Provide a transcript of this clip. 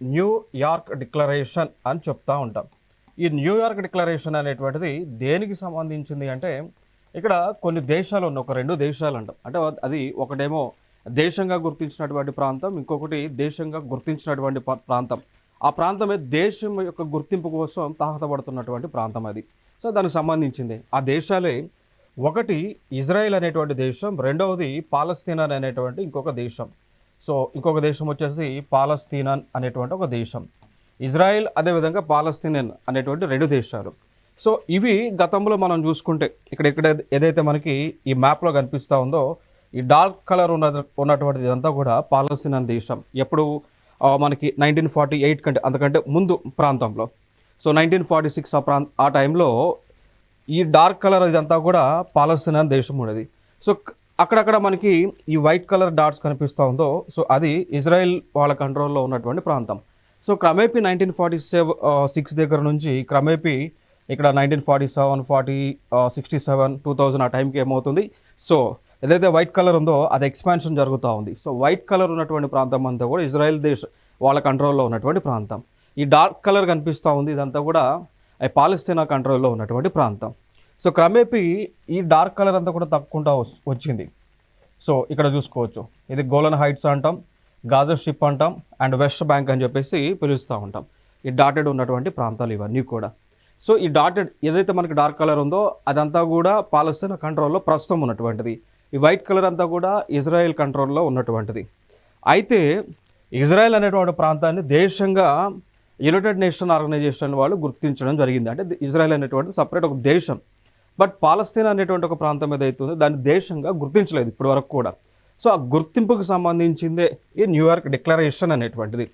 New York declaration అని చెప్తా ఉంటాం. ఈ న్యూయార్క్ డిక్లరేషన్ అనేటువంటిది దేనికి సంబంధించింది అంటే ఇక్కడ కొన్ని దేశాలు ఉన్నాయి ఒక రెండు దేశాలు అంటాం. అంటే అది ఒకటేమో దేశంగా గుర్తించినటువంటి ప్రాంతం ఇంకొకటి దేశంగా గుర్తించినటువంటి ప్రాంతం. ఆ ప్రాంతమే దేశం యొక్క గుర్తింపు కోసం తాహతపడుతున్నటువంటి ప్రాంతం అది. సో దానికి సంబంధించింది. ఆ దేశాలే ఒకటి ఇజ్రాయెల్ అనేటువంటి దేశం రెండవది పాలస్తీనా అనేటువంటి ఇంకొక దేశం. సో ఇంకొక దేశం వచ్చేసి పాలస్తీనాన్ అనేటువంటి ఒక దేశం. ఇజ్రాయెల్ అదేవిధంగా పాలస్తీనన్ అనేటువంటి రెండు దేశాలు. సో ఇవి గతంలో మనం చూసుకుంటే ఇక్కడ ఇక్కడ ఏదైతే మనకి ఈ మ్యాప్లో కనిపిస్తూ ఉందో ఈ డార్క్ కలర్ ఉన్న ఉన్నటువంటిది ఇదంతా కూడా పాలస్తీనన్ దేశం. ఎప్పుడు మనకి నైన్టీన్ ఫార్టీ ఎయిట్ కంటే అంతకంటే ముందు ప్రాంతంలో. సో నైన్టీన్ ఫార్టీ సిక్స్ ఆ ప్రాంత ఆ టైంలో ఈ డార్క్ కలర్ ఇదంతా కూడా పాలస్తీనా దేశం ఉండేది సో అక్కడక్కడ మనకి ఈ వైట్ కలర్ డాట్స్ కనిపిస్తూ ఉందో సో అది ఇజ్రాయెల్ వాళ్ళ కంట్రోల్లో ఉన్నటువంటి ప్రాంతం. సో క్రమేపీ నైన్టీన్ ఫార్టీ సెవెన్ సిక్స్ దగ్గర నుంచి క్రమేపీ ఇక్కడ nineteen forty seven forty sixty seven two thousand ఆ టైంకి ఏమవుతుంది. సో ఏదైతే వైట్ కలర్ ఉందో అది ఎక్స్పాన్షన్ జరుగుతూ ఉంది. సో వైట్ కలర్ ఉన్నటువంటి ప్రాంతం అంతా కూడా ఇజ్రాయెల్ దేశ వాళ్ళ కంట్రోల్లో ఉన్నటువంటి ప్రాంతం. ఈ డార్క్ కలర్ కనిపిస్తూ ఉంది ఇదంతా కూడా పాలస్తీనా కంట్రోల్లో ఉన్నటువంటి ప్రాంతం. సో క్రమేపీ ఈ డార్క్ కలర్ అంతా కూడా తప్పకుండా వచ్చింది. సో ఇక్కడ చూసుకోవచ్చు. ఇది గోలన్ హైట్స్ అంటాం గాజా షిప్ అంటాం అండ్ వెస్ట్ బ్యాంక్ అని చెప్పేసి పిలుస్తూ ఉంటాం. ఈ డాటెడ్ ఉన్నటువంటి ప్రాంతాలు ఇవన్నీ కూడా. సో ఈ డాటెడ్ ఏదైతే మనకి డార్క్ కలర్ ఉందో అదంతా కూడా పాలస్తీనా కంట్రోల్లో ప్రస్తుతం ఉన్నటువంటిది. ఈ వైట్ కలర్ అంతా కూడా ఇజ్రాయెల్ కంట్రోల్లో ఉన్నటువంటిది. అయితే ఇజ్రాయెల్ అనేటువంటి ప్రాంతాన్ని దేశంగా యునైటెడ్ నేషన్ ఆర్గనైజేషన్ వాళ్ళు గుర్తించడం జరిగింది. అంటే ఇజ్రాయెల్ అనేటువంటి సపరేట్ ఒక దేశం. బట్ పాలస్తీన్ అనేటువంటి ఒక ప్రాంతం ఏదైతే దాన్ని దేశంగా గుర్తించలేదు ఇప్పటి వరకు కూడా. సో ఆ గుర్తింపుకు సంబంధించిందే ఈ న్యూయార్క్ డిక్లరేషన్ అనేటువంటిది.